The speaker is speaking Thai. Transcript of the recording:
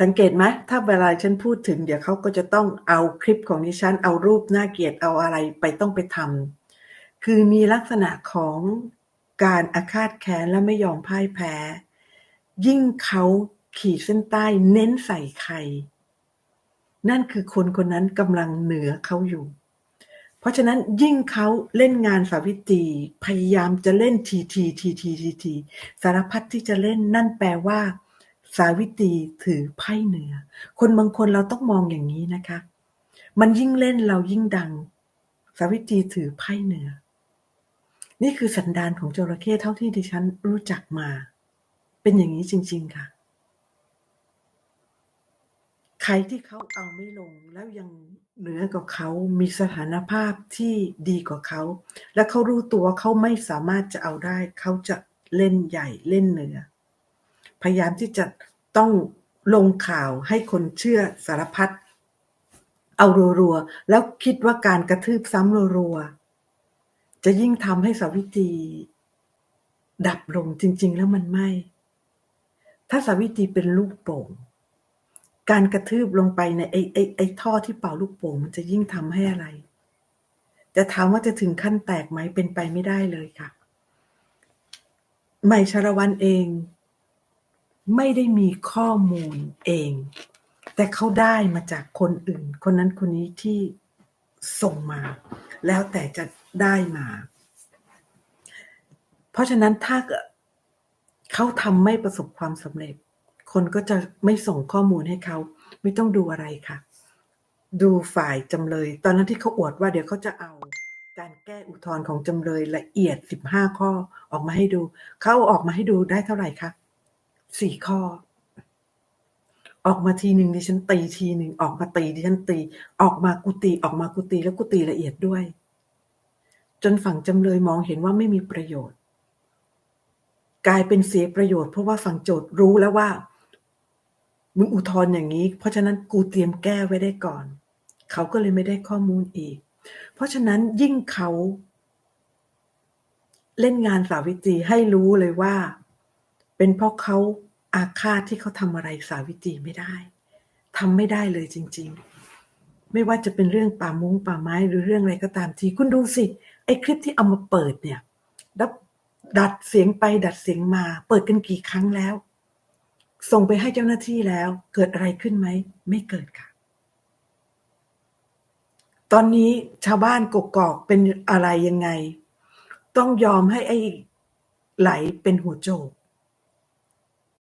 สังเกตไหมถ้าเวลาฉันพูดถึง เดี๋ยวเขาก็จะต้องเอาคลิปของดิฉัน เอารูปน่าเกลียดเอาอะไรไปต้องไปทำคือมีลักษณะของการอาฆาตแค้นและไม่ยอมพ่ายแพ้ ยิ่งเขาขีดเส้นใต้เน้นใส่ใคร นั่นคือคนคนนั้นกำลังเหนือเขาอยู่ เพราะฉะนั้นยิ่งเขาเล่นงานสาวิตรีพยายามจะเล่นทีทีทีทีทีทีสารพัดที่จะเล่นนั่นแปลว่า สาวิตรีถือไพ่เหนือ คนบางคนเราต้องมองอย่างนี้นะคะ มันยิ่งเล่นเรายิ่งดัง สาวิตรีถือไพ่เหนือ นี่คือสันดานของจระเข้เท่าที่ดิฉันรู้จักมา เป็นอย่างนี้จริง ๆ ค่ะ ใครที่เขาเอาไม่ลงแล้วยังเหนือกว่าเขามีสถานภาพที่ดีกว่าเขา และเขารู้ตัวเขาไม่สามารถจะเอาได้ เขาจะเล่นใหญ่เล่นเหนือ พยายามที่จะต้องลงข่าวให้คนเชื่อสารพัดเอารัวๆ แล้วคิดว่าการกระทืบซ้ำรัวๆ จะยิ่งทำให้สาวิตรีดับลงจริง ๆ แล้วมันไม่ ถ้าสาวิตรีเป็นลูกโป่ง การกระทืบลงไปในไอ้ไอ้ไอ้ท่อที่เป่าลูกโป่งมันจะยิ่งทำให้อะไร จะถามว่าจะถึงขั้นแตกไหมเป็นไปไม่ได้เลยค่ะใหม่ชาละวันเอง ไม่ได้มีข้อมูลเอง แต่เขาได้มาจากคนอื่น คนนั้นคนนี้ที่ส่งมา แล้วแต่จะได้มา เพราะฉะนั้นถ้าเขาทำไม่ประสบความสำเร็จ คนก็จะไม่ส่งข้อมูลให้เขา ไม่ต้องดูอะไรค่ะ ดูฝ่ายจำเลย ตอนนั้นที่เขาอวดว่าเดี๋ยวเขาจะเอาการแก้อุทธรณ์ของจำเลยละเอียด 15 ข้อออกมาให้ดู เขาเอาออกมาให้ดูได้เท่าไหร่คะ สี่ข้อ ออกมาทีหนึ่งดิฉันตีทีหนึ่งออกมาตีดิฉันตี ออกมากุตีออกมากุตีแล้วกุตีละเอียดด้วย จนฝั่งจำเลยมองเห็นว่าไม่มีประโยชน์ กลายเป็นเสียประโยชน์เพราะว่าฝั่งโจทย์รู้แล้วว่ามึงอุทธรณ์อย่างนี้ เพราะฉะนั้นกูเตรียมแก้ไว้ได้ก่อน เขาก็เลยไม่ได้ข้อมูลอีก เพราะฉะนั้นยิ่งเขา เล่นงานสาวิตรีให้รู้เลยว่า เป็นเพราะเขาอาฆาตที่เขาทำอะไรสาวิตรีไม่ได้ทำไม่ได้เลยจริง ๆ ไม่ว่าจะเป็นเรื่องป่ามุ้งป่าไม้หรือเรื่องอะไรก็ตามที คุณดูสิไอ้คลิปที่เอามาเปิดเนี่ยดับดัดเสียงไปดัดเสียงมา เปิดกันกี่ครั้งแล้ว ส่งไปให้เจ้าหน้าที่แล้ว เกิดอะไรขึ้นไหม ไม่เกิดค่ะ ตอนนี้ชาวบ้านกกอกเป็นอะไรยังไง ต้องยอมให้ไอ้ไหลเป็นหัวโจก